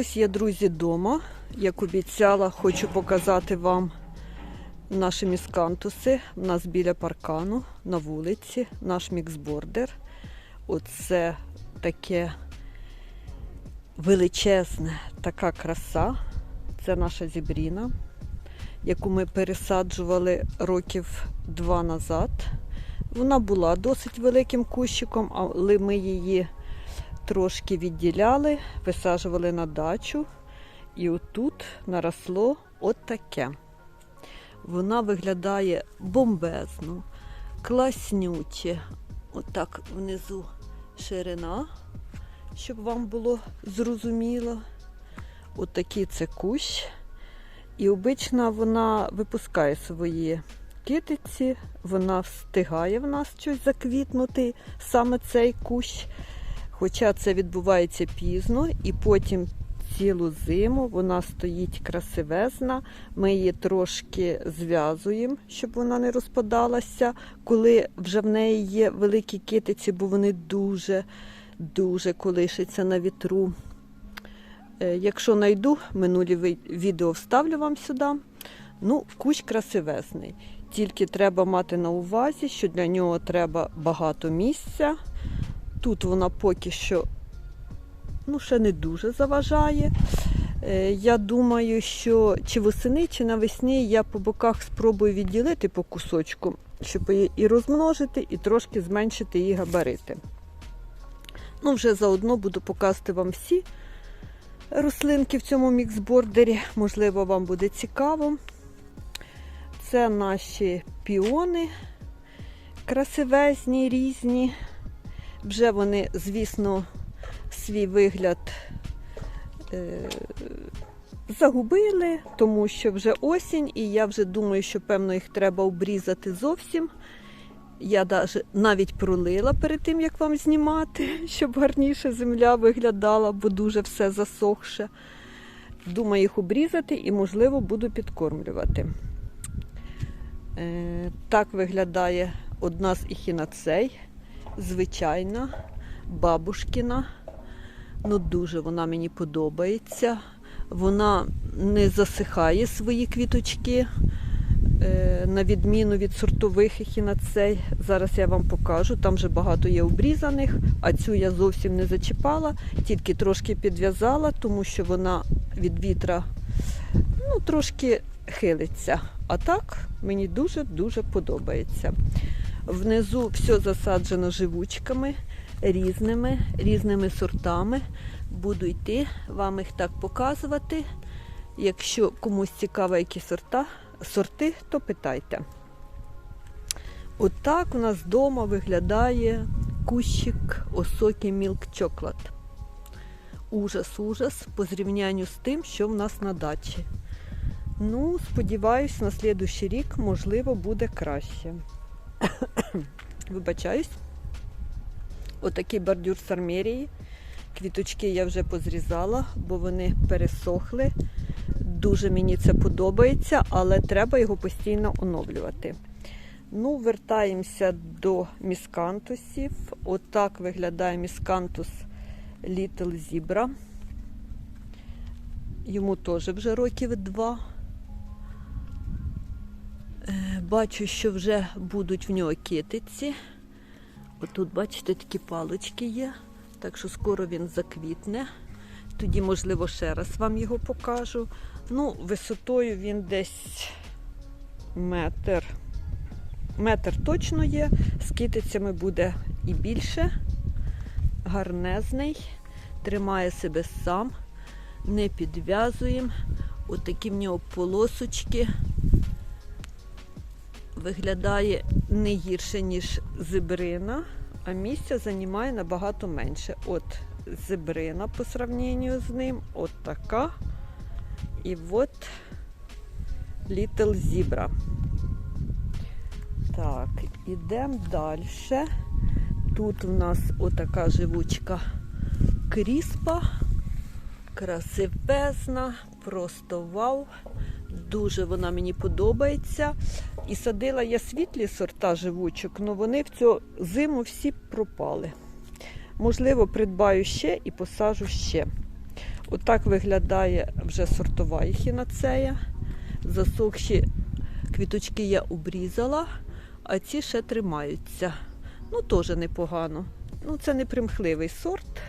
Ось я, друзі, вдома. Як обіцяла, хочу показати вам наші міскантуси. У нас біля паркану на вулиці, наш міксбордер. Оце таке величезне, така краса. Це наша зібріна, яку ми пересаджували років два назад. Вона була досить великим кущиком, але ми її трошки відділяли, висаджували на дачу. І отут наросло от таке. Вона виглядає бомбезно, класнюче. Отак внизу ширина, щоб вам було зрозуміло. Отакий це кущ. І обично вона випускає свої китиці, вона встигає в нас щось заквітнути, саме цей кущ. Хоча це відбувається пізно, і потім цілу зиму вона стоїть красивезна. Ми її трошки зв'язуємо, щоб вона не розпадалася, коли вже в неї є великі китиці, бо вони дуже, дуже колишаться на вітру. Е, Якщо знайду, минулі відео вставлю вам сюди. Ну, кущ красивезний. Тільки треба мати на увазі, що для нього треба багато місця. Тут вона поки що ну, ще не дуже заважає. Е, Я думаю, що чи восени, чи навесні я по боках спробую відділити по кусочку, щоб її і розмножити, і трошки зменшити її габарити. Ну, вже заодно буду показувати вам всі рослинки в цьому міксбордері. Можливо, вам буде цікаво. Це наші піони красивезні, різні. Вже вони, звісно, свій вигляд е, загубили, тому що вже осінь, і я вже думаю, що певно їх треба обрізати зовсім. Я навіть пролила перед тим, як вам знімати, щоб гарніше земля виглядала, бо дуже все засохше. Думаю їх обрізати і, можливо, буду підкормлювати. Е, так виглядає одна з ехінацей, звичайна, бабушкіна. Ну, дуже вона мені подобається. Вона не засихає свої квіточки, е, на відміну від сортових ехінацей. Зараз я вам покажу. Там вже багато є обрізаних, а цю я зовсім не зачіпала, тільки трошки підв'язала, тому що вона від вітра ну, трошки хилиться. А так мені дуже-дуже подобається. Внизу все засаджено живучками різними, різними сортами. Буду йти вам їх так показувати. Якщо комусь цікаво, які сорта, сорти, то питайте. Отак у нас вдома виглядає кущик осокі Milk Chocolate. Ужас, ужас по зрівнянню з тим, що в нас на дачі. Ну, сподіваюсь, на слідущий рік, можливо, буде краще. Вибачаюсь. Отакий бордюр з армерії. Квіточки я вже позрізала, бо вони пересохли. Дуже мені це подобається, але треба його постійно оновлювати. Ну, вертаємося до міскантусів. Отак виглядає міскантус Little Zebra. Йому теж вже років два. Е, Бачу, що вже будуть в нього китиці. Отут, бачите, такі палички є, так що скоро він заквітне. Тоді, можливо, ще раз вам його покажу. Ну, висотою він десь метр. Метр точно є, з китицями буде і більше. Гарнезний, тримає себе сам, не підв'язуємо. Отакі в нього полосочки. Виглядає не гірше, ніж зебрина, а місця займає набагато менше. От зебрина по сравненню з ним, от така. І от Little Zebra. Так, ідемо далі. Тут у нас отака живучка кріспа, красивезна, просто вау. Дуже вона мені подобається. І садила я світлі сорта живучок, але вони в цю зиму всі пропали. Можливо, придбаю ще і посажу ще. Отак виглядає вже сортова ехінацея. Засохші квіточки я обрізала, а ці ще тримаються. Ну, теж непогано. Ну, це примхливий сорт.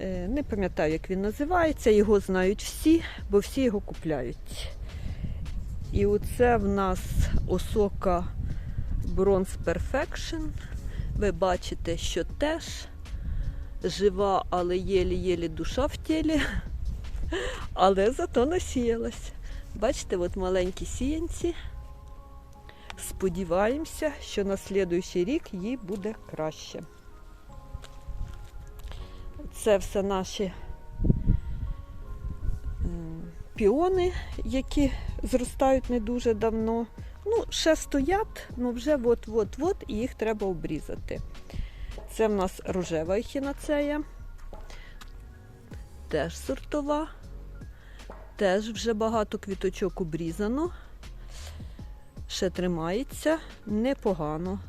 Е, Не пам'ятаю, як він називається. Його знають всі, бо всі його купляють. І оце в нас осока Bronze Perfection. Ви бачите, що теж жива, але єлі-єлі душа в тілі, але зато насіялась. Бачите, от маленькі сіянці. Сподіваємося, що на слідуючий рік їй буде краще. Це все наші піони, які зростають не дуже давно. Ну, ще стоять, ну вже от-от-от, і їх треба обрізати. Це в нас рожева ехінацея. Теж сортова. Теж вже багато квіточок обрізано. Ще тримається непогано.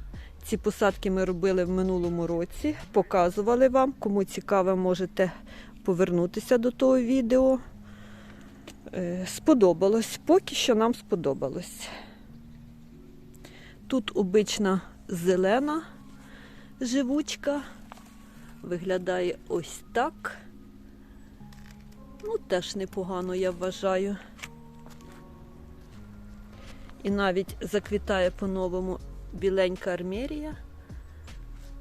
Ці посадки ми робили в минулому році, показували вам. Кому цікаво, можете повернутися до того відео. Е, Сподобалось, поки що нам сподобалось. Тут обична зелена живучка. Виглядає ось так. Ну, теж непогано, я вважаю. І навіть заквітає по-новому біленька армерія.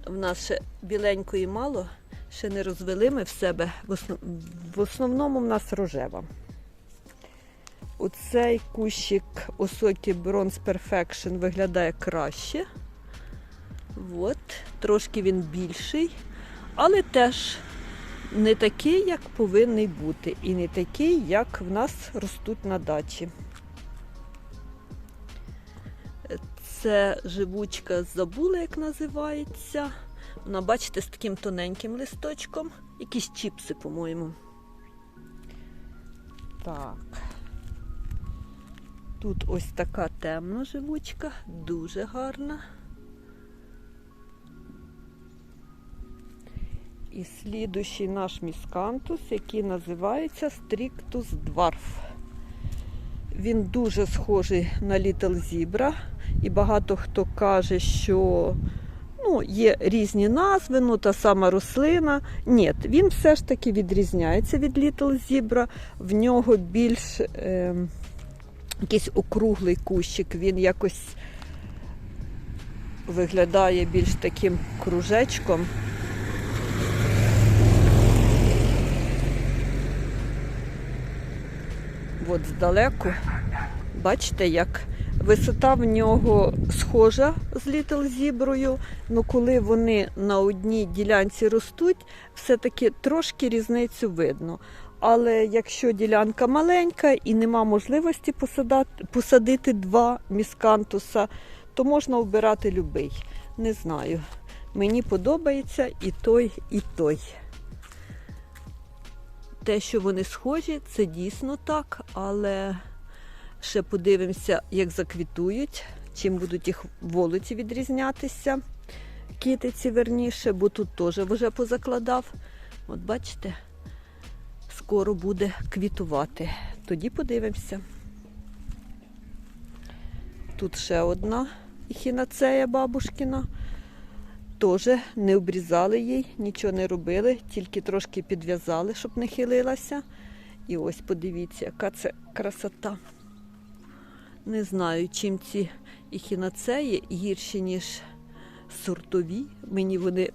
В нас ще біленької мало, ще не розвели ми в себе. В основному в нас рожева. Оцей кущик осокі Bronze Perfection виглядає краще. От, трошки він більший, але теж не такий, як повинний бути, і не такий, як в нас ростуть на дачі. Це живучка забула, як називається. Вона, бачите, з таким тоненьким листочком. Якісь чіпси, по-моєму. Так. Тут ось така темна живучка, дуже гарна. І слідущий наш міскантус, який називається Strictus Dwarf. Він дуже схожий на Little Zebra. І багато хто каже, що ну, є різні назви, ну та сама рослина. Ні, він все ж таки відрізняється від Little Zebra. В нього більш е, якийсь округлий кущик, він якось виглядає більш таким кружечком. От здалеку. Бачите, як висота в нього схожа з Літл Зіброю, але коли вони на одній ділянці ростуть, все-таки трошки різницю видно. Але якщо ділянка маленька і нема можливості посадити два міскантуса, то можна обирати любий. Не знаю. Мені подобається і той, і той. Те, що вони схожі, це дійсно так, але ще подивимося, як заквітують, чим будуть їх волоці відрізнятися, китиці верніше, бо тут теж вже позакладав. От бачите, скоро буде квітувати. Тоді подивимося. Тут ще одна ехінацея бабушкіна. Теж не обрізали їй, нічого не робили, тільки трошки підв'язали, щоб не хилилася. І ось подивіться, яка це красота. Не знаю, чим ці ехінацеї гірші, ніж сортові. Мені вони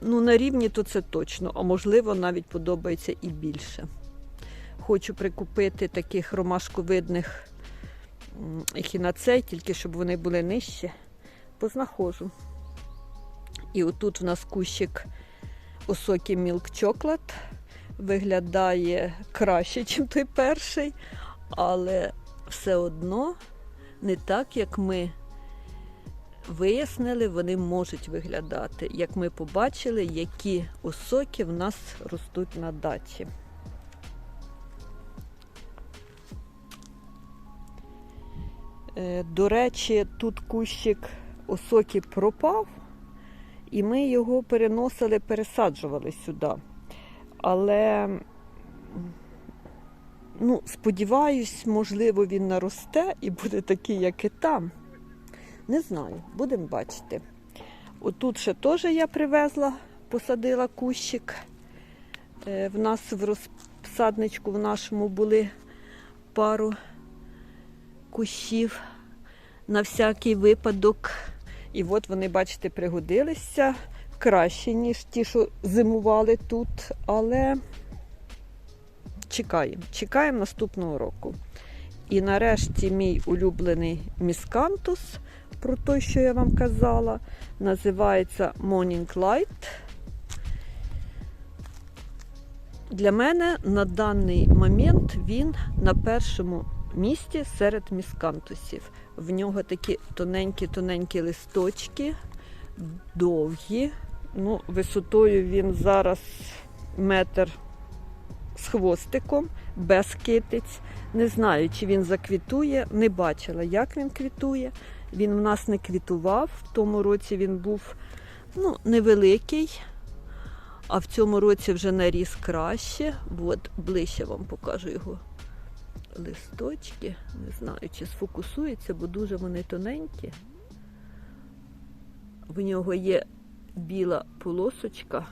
ну, на рівні, то це точно, а можливо, навіть подобається і більше. Хочу прикупити таких ромашковидних ехінацей, тільки щоб вони були нижче. Познаходжу. І отут в нас кущик осокі Milk Chocolate. Виглядає краще, ніж той перший, але все одно не так, як ми вияснили, вони можуть виглядати, як ми побачили, які осоки в нас ростуть на дачі. Е, До речі, тут кущик осоки пропав, і ми його переносили, пересаджували сюди. Але Ну, сподіваюсь, можливо, він наросте і буде такий, як і там. Не знаю, будемо бачити. Отут ще теж я привезла, посадила кущик. Е, В нас в розсадничку в нашому були пару кущів на всякий випадок. І от вони, бачите, пригодилися краще, ніж ті, що зимували тут. Але чекаємо, чекаємо наступного року. І нарешті мій улюблений міскантус, про той, що я вам казала, називається Morning Light. Для мене на даний момент він на першому місці серед міскантусів. В нього такі тоненькі-тоненькі листочки, довгі. Ну, висотою він зараз метр з хвостиком, без китиць. Не знаю, чи він заквітує, не бачила, як він квітує. Він в нас не квітував. В тому році він був ну, невеликий, а в цьому році вже наріс краще. От ближче вам покажу його листочки. Не знаю, чи сфокусується, бо дуже вони тоненькі. В нього є біла полосочка,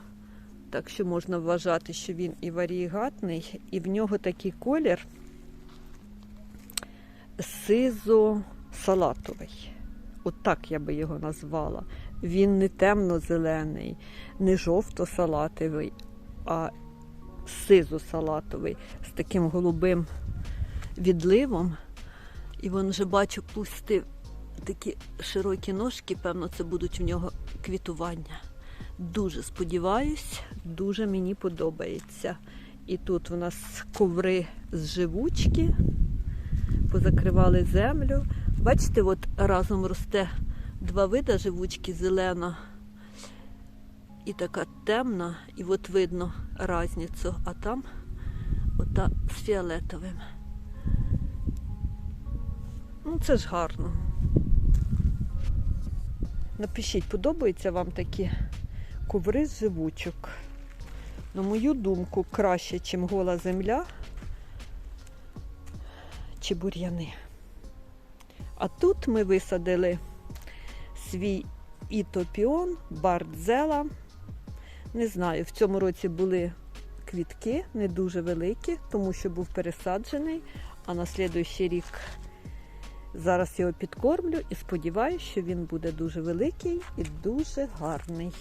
так що можна вважати, що він і варієгатний, і в нього такий колір сизо-салатовий. От так я би його назвала. Він не темно-зелений, не жовто-салатовий, а сизо-салатовий з таким голубим відливом. І він вже бачу, пустив такі широкі ножки, певно, це будуть в нього квітування. Дуже сподіваюсь, дуже мені подобається. І тут у нас коври з живучки, позакривали землю. Бачите, от разом росте два вида живучки, зелена і така темна, і от видно разницю, а там ота з фіолетовим. Ну, це ж гарно. Напишіть, подобаються вам такі коври з живучок. На мою думку, краще, ніж гола земля чи бур'яни. А тут ми висадили свій ітопіон, бардзела. Не знаю, в цьому році були квітки, не дуже великі, тому що був пересаджений, а на слідуючий рік зараз його підкормлю і сподіваюся, що він буде дуже великий і дуже гарний.